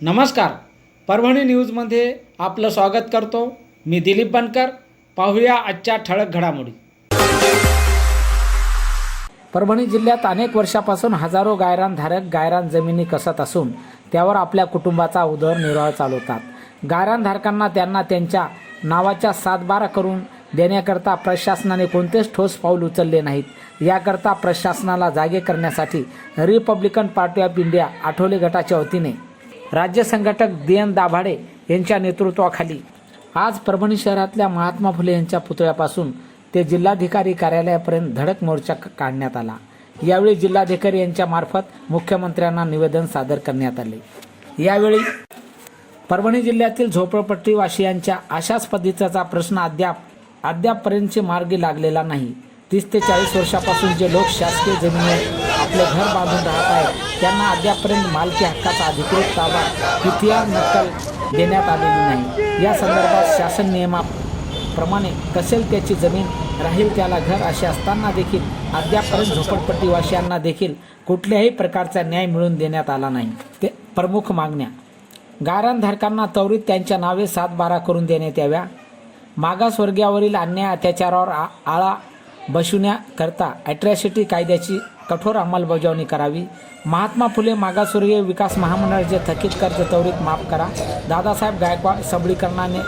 नमस्कार. परभणी न्यूजमध्ये आपलं स्वागत करतो. मी दिलीप बनकर. पाहूया आजच्या ठळक घडामोडी. परभणी जिल्ह्यात अनेक वर्षापासून हजारो गायरानधारक गायरान जमिनी कसत असून त्यावर आपल्या कुटुंबाचा उदरनिर्वाह चालवतात. गायरानधारकांना त्यांना त्यांच्या नावाच्या सातबारा करून देण्याकरता प्रशासनाने कोणतेच ठोस पाऊल उचलले नाहीत. याकरता प्रशासनाला जागे करण्यासाठी Republican party of India Athawale गटाच्या वतीने राज्य संघटक डी एन दाभाडे यांच्या नेतृत्वाखाली आज परभणी शहरातल्या महात्मा फुले यांच्या पुतळ्यापासून ते जिल्हाधिकारी कार्यालयापर्यंत धडक मोर्चा काढण्यात आला. यावेळी जिल्हाधिकारी यांच्या मार्फत मुख्यमंत्र्यांना निवेदन सादर करण्यात आले. यावेळी परभणी जिल्ह्यातील झोपडपट्टीवासियांच्या अशाच पद्धतीचा प्रश्न अद्याप अद्यापपर्यंतचे मार्गी लागलेला नाही. तीस ते चाळीस वर्षापासून जे लोक शासकीय जमिनीवर आपले घर बांधून राहत आहेत त्यांना अद्यापर्यंत मालकी हक्काचा अधिकृत ताबा इतिहास नक्कल देण्यात आलेली नाही. या संदर्भात शासन नियमाप्रमाणे कसेल त्याची जमीन राहील त्याला घर असे असताना देखील अद्यापर्यंत झोपडपट्टीवासियांना देखील कुठल्याही प्रकारचा न्याय मिळवून देण्यात आला नाही. ते प्रमुख मागण्या. गारणधारकांना त्वरित त्यांच्या नावे सात बारा करून देण्यात याव्या. मागासवर्गीयावरील अन्याय अत्याचारावर आ- आळा बसवण्याकरता ॲट्रॅसिटी कायद्याची कठोर अंमलबजावणी करावी. महात्मा फुले मागासवर्गीय विकास महामंडळाचे थकीत कर्ज त्वरित माफ करा. दादासाहेब गायकवाड सबळीकरणाने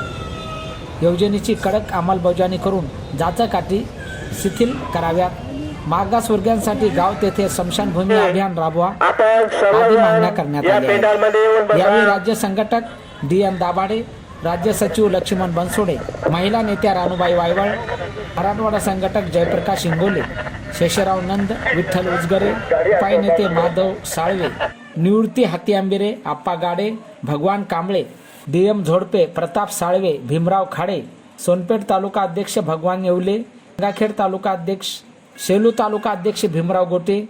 योजनेची कडक अंमलबजावणी करून जाचकाठी शिथिल कराव्यात. मागासवर्गीयांसाठी गाव तेथे स्मशानभूमी अभियान राबवा. आदी मागण्या करण्यात आल्या. यावेळी राज्य संघटक डी एन दाभाडे राज्य सचिव लक्ष्मण बनसोडे महिला नेत्या रानूबाई वायवळ मराठवाडा संघटक जयप्रकाश इंगोले शेषराव नंद विठ्ठल उजगरे उपाय नेते माधव साळवे निवृत्ती हाती आंबिरे आप्पा गाडे भगवान कांबळे दियम झोडपे प्रताप साळवे भीमराव खाडे सोनपेठ तालुका अध्यक्ष भगवान येवले गंगाखेड तालुका अध्यक्ष सेलू तालुका अध्यक्ष भीमराव गोटे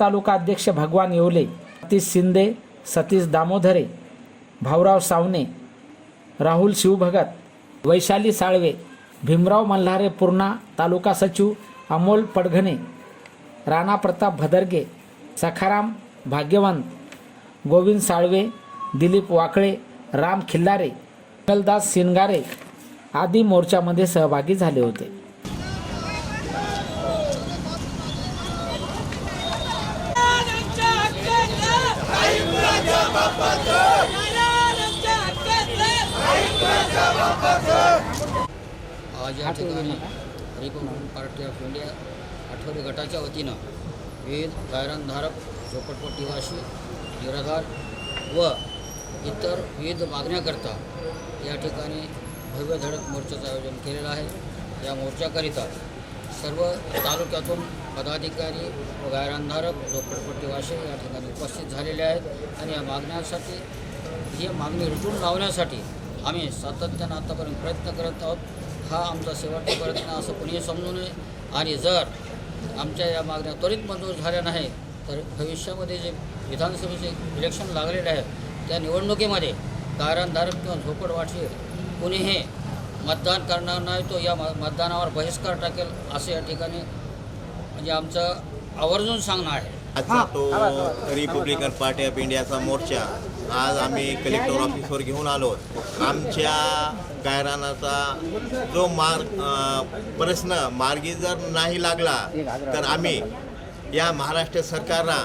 तालुका अध्यक्ष भगवान येवले सतीश शिंदे सतीश दामोदरे भाऊराव सावने राहुल शिवभगत वैशाली साळवे भीमराव मल्हारे पूर्णा तालुका सचिव अमोल पडघणे राणा प्रताप भदरगे सखाराम भाग्यवंत गोविंद साळवे दिलीप वाकळे राम खिल्लारे मंगलदास सिनगारे आदी मोर्चामध्ये सहभागी झाले होते. आज या ठिकाणी रिपब्लिकन पार्टी ऑफ इंडिया आठवडे गटाच्या वतीनं विविध गायरणधारक झोपडपट्टीवासी निराधार व इतर विविध मागण्याकरता या ठिकाणी भव्य धडक मोर्चाचं आयोजन केलेलं आहे. या मोर्चाकरिता सर्व तालुक्यातून पदाधिकारी व गायरानधारक झोपडपट्टीवासी या ठिकाणी उपस्थित झालेले आहेत आणि या मागण्यासाठी ही मागणी रुजून लावण्यासाठी आम्ही सातत्यानं आतापर्यंत प्रयत्न करत आहोत. हा आमचा शेवटचा प्रयत्न असं कुणीही समजू नये. आणि जर आमच्या या मागण्या त्वरित मंजूर झाल्या नाही तर भविष्यामध्ये जे विधानसभेचे इलेक्शन लागलेले आहे त्या निवडणुकीमध्ये गायरानधारक किंवा झोपडवासी कुणीही मतदान करणार नाही तो या म- मतदानावर बहिष्कार टाकेल असं या ठिकाणी म्हणजे आमचं आवर्जून सांगणं आहे. आजचा तो रिपब्लिकन पार्टी ऑफ इंडियाचा मोर्चा. आज आम्ही कलेक्टर ऑफिसवर घेऊन आलो. आमच्या गायरानाचा जो मार्ग प्रश्न मार्गी जर नाही लागला तर आम्ही या महाराष्ट्र सरकारला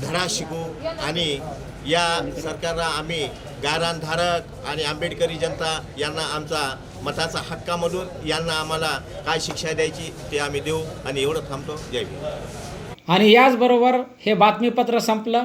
धडा शिकू आणि या सरकारला आम्ही गायरानधारक आणि आंबेडकरी जनता यांना आमचा मताचा हक्कामधून यांना आम्हाला काय शिक्षा द्यायची ते आम्ही देऊ आणि एवढं थांबतो. जय आणि याचबरोबर हे बातमीपत्र संपलं.